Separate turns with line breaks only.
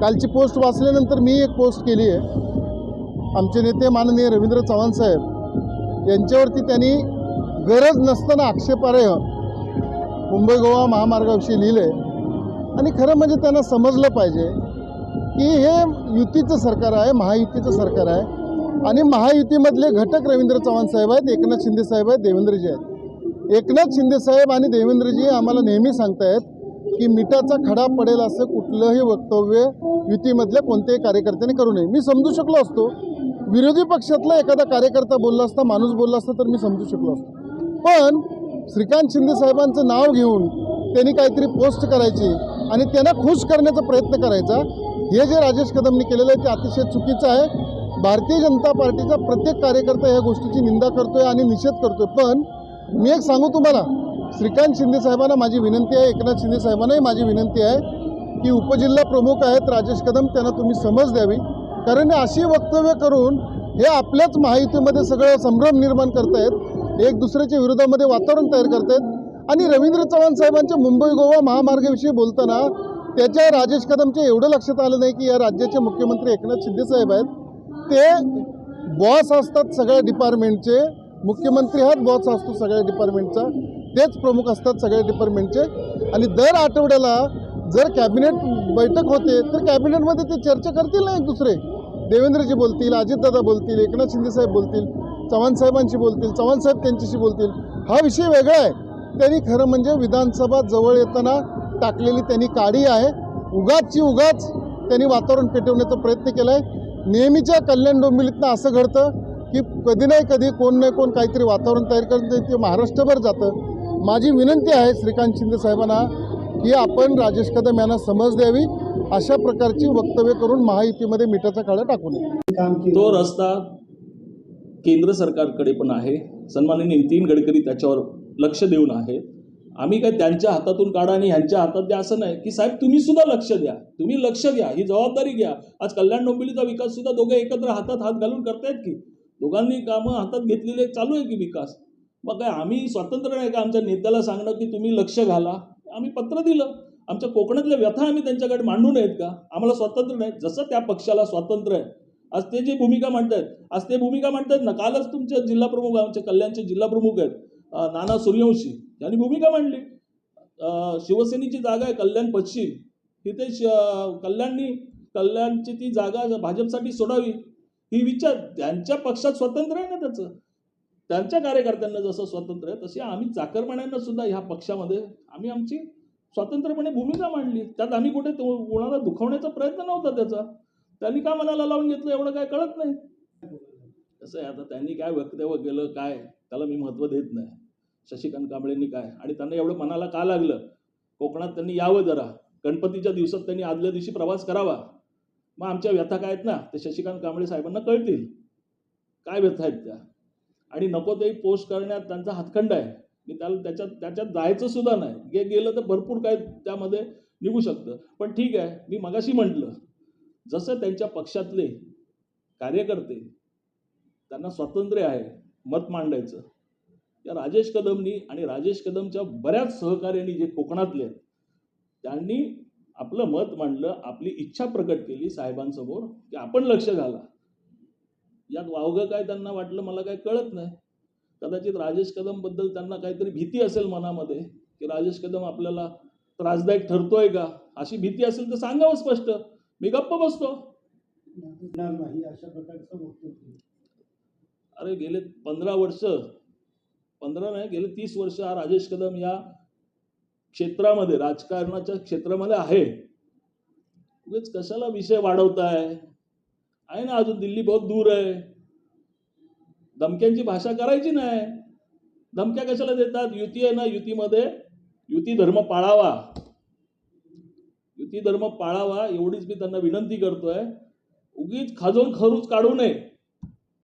कालची पोस्ट वाचल्यानंतर मी एक पोस्ट केली आहे. आमचे नेते माननीय रवींद्र चव्हाण साहेब यांच्यावरती त्यांनी गरज नसताना आक्षेपार्ह मुंबई गोवा महामार्गाविषयी लिहिले आणि खरं म्हणजे त्यांना समजलं पाहिजे की हे युतीचं सरकार आहे महायुतीचं सरकार आहे. आणि महायुतीमधले घटक रवींद्र चव्हाण साहेब आहेत एकनाथ शिंदे साहेब आहेत देवेंद्रजी आहेत. एकनाथ शिंदे साहेब आणि देवेंद्रजी आम्हाला नेहमी सांगतायत की मिठाचा खडा पडेल असं कुठलंही वक्तव्य युतीमधल्या कोणत्याही कार्यकर्त्याने करू नये. मी समजू शकलो असतो. विरोधी पक्षातला एखादा कार्यकर्ता बोलला असता माणूस बोलला असता तर मी समजू शकलो असतो. पण श्रीकांत शिंदे साहेबांचं नाव घेऊन त्यांनी काहीतरी पोस्ट करायची आणि त्यांना खुश करण्याचा प्रयत्न करायचा हे जे राजेश कदमनी केलेलं आहे ते अतिशय चुकीचं आहे. भारतीय जनता पार्टीचा प्रत्येक कार्यकर्ता या गोष्टीची निंदा करतोय आणि निषेध करतोय. पण मी एक सांगू तुम्हाला श्रीकांत शिंदे साहेबांना माझी विनंती आहे एकनाथ शिंदे साहेबांनाही माझी विनंती आहे की उपजिल्हा प्रमुख आहेत राजेश कदम त्यांना तुम्ही समज द्यावी. कारण अशी वक्तव्य करून हे आपल्याच महायुतीमध्ये सगळं संभ्रम निर्माण करतायत एक दुसऱ्याच्या विरोधामध्ये वातावरण तयार करतायत. आणि रवींद्र चव्हाण साहेबांच्या मुंबई गोवा महामार्गाविषयी बोलताना त्याच्या राजेश कदमच्या एवढं लक्षात आलं नाही की या राज्याचे मुख्यमंत्री एकनाथ शिंदे साहेब आहेत. ते बॉस असतात सगळ्या डिपार्टमेंटचे मुख्यमंत्री हाच बॉस असतो सगळ्या डिपार्टमेंटचा तेच प्रमुख असतात सगळ्या डिपार्टमेंटचे आणि दर आठवड्याला जर कॅबिनेट बैठक होते तर कॅबिनेटमध्ये ते चर्चा करतील ना एक दुसरे. देवेंद्रजी बोलतील अजितदादा बोलतील एकनाथ शिंदेसाहेब बोलतील चव्हाण साहेबांशी बोलतील चव्हाण साहेब त्यांच्याशी बोलतील. हा विषय वेगळा आहे. त्यांनी खरं म्हणजे विधानसभा जवळ येताना टाकलेली त्यांनी काडी आहे. उगाचची उगाच त्यांनी वातावरण पेटवण्याचा प्रयत्न केला आहे नेहमीच्या कल्याण डोंबिवलीतनं असं घडतं की कधी नाही कधी कोण नाही कोण काहीतरी वातावरण तयार करतं ते महाराष्ट्रभर जातं. माझी विनंती आहे श्रीकांत शिंदे साहेबांना की आपण राजेश कदम यांना समज द्यावी अशा प्रकारची वक्तव्य करून महायुतीमध्ये मिठाचा काळा टाकू नये.
तो रस्ता केंद्र सरकारकडे पण आहे. सन्माननीय नितीन गडकरी त्याच्यावर लक्ष देऊन आहे. आम्ही काय त्यांच्या हातातून काढा आणि ह्यांच्या हातात द्या असं नाही. की साहेब तुम्ही सुद्धा लक्ष द्या. तुम्ही लक्ष घ्या. ही जबाबदारी घ्या. आज कल्याण डोंबिवलीचा विकास सुद्धा दोघे एकत्र हातात हात घालून करतायत की? दोघांनी कामं हातात घेतलेले चालू आहे की विकास? मग काय आम्ही स्वतंत्र नाही का आमच्या नेत्याला सांगणं की तुम्ही लक्ष घाला. आम्ही पत्र दिलं. आमच्या कोकणातल्या व्यथा आम्ही त्यांच्याकडे मांडू नयेत का? आम्हाला स्वातंत्र्य नाही. जसं त्या पक्षाला स्वातंत्र्य आहे आज ते जी भूमिका मांडतायत आज ते भूमिका मांडतायत ना कालच तुमचे जिल्हा प्रमुख आमचे कल्याणचे जिल्हा प्रमुख आहेत नाना सूर्यवंशी. यांनी भूमिका मांडली. शिवसेनेची जागा आहे कल्याण पश्चिम. तिथे श- कल्याणनी कल्याणची ती जागा भाजपसाठी सोडावी. ही विचार त्यांच्या पक्षात स्वातंत्र्य आहे ना त्याचं? त्यांच्या कार्यकर्त्यांना जसं स्वातंत्र्य आहे तशी आम्ही चाकरमान्यांना सुद्धा ह्या पक्षामध्ये आम्ही आमची स्वतंत्रपणे भूमिका मांडली. त्यात आम्ही कुठे तो- कोणाला दुखवण्याचा प्रयत्न नव्हता त्याचा. त्यांनी का मनाला लावून घेतलं एवढं काय कळत नाही. कसं आहे आता त्यांनी काय वक्तव्य केलं काय? त्याला मी महत्त्व देत नाही. शशिकांत कांबळेंनी काय? आणि त्यांना एवढं मनाला का लागलं? कोकणात त्यांनी यावं जरा. गणपतीच्या दिवसात त्यांनी आदल्या दिवशी प्रवास करावा. मग आमच्या व्यथा काय आहेत ना? ते शशिकांत कांबळे साहेबांना कळतील. काय व्यथा आहेत त्या? आणि नको ते पोस्ट करण्यात त्यांचा हातखंड आहे. मी त्याला त्याच्यात त्याच्यात जायचं सुद्धा नाही. गे गेलं तर भरपूर काय त्यामध्ये निघू शकतं. पण ठीक आहे मी मगाशी म्हटलं जसं त्यांच्या पक्षातले कार्यकर्ते त्यांना स्वातंत्र्य आहे मत मांडायचं. या राजेश कदमनी आणि राजेश कदमच्या बऱ्याच सहकार्यांनी जे कोकणातले आहेत त्यांनी आपलं मत मांडलं आपली इच्छा प्रकट केली साहेबांसमोर की आपण लक्ष घाला. यात वावगं काय त्यांना वाटलं मला काय कळत नाही. कदाचित राजेश कदमबद्दल त्यांना काहीतरी भीती असेल मनामध्ये की राजेश कदम आपल्याला त्रासदायक ठरतोय का? अशी भीती असेल तर सांगावं स्पष्ट. मी गप्प बसतो.
नाही अशा प्रकारचं
अरे गेले पंधरा वर्ष पंधरा नाही गेले तीस वर्ष हा राजेश कदम या क्षेत्रामध्ये राजकारणाच्या क्षेत्रामध्ये आहे. उगेच कशाला विषय वाढवताय? आहे ना अजून दिल्ली बहुत दूर आहे. धमक्यांची भाषा करायची नाही. धमक्या कशाला देतात? युती आहे ना युतीमध्ये युती धर्म पाळावा. युती धर्म पाळावा एवढीच मी त्यांना विनंती करतोय. उगीच खाजून खरूच काढू नये.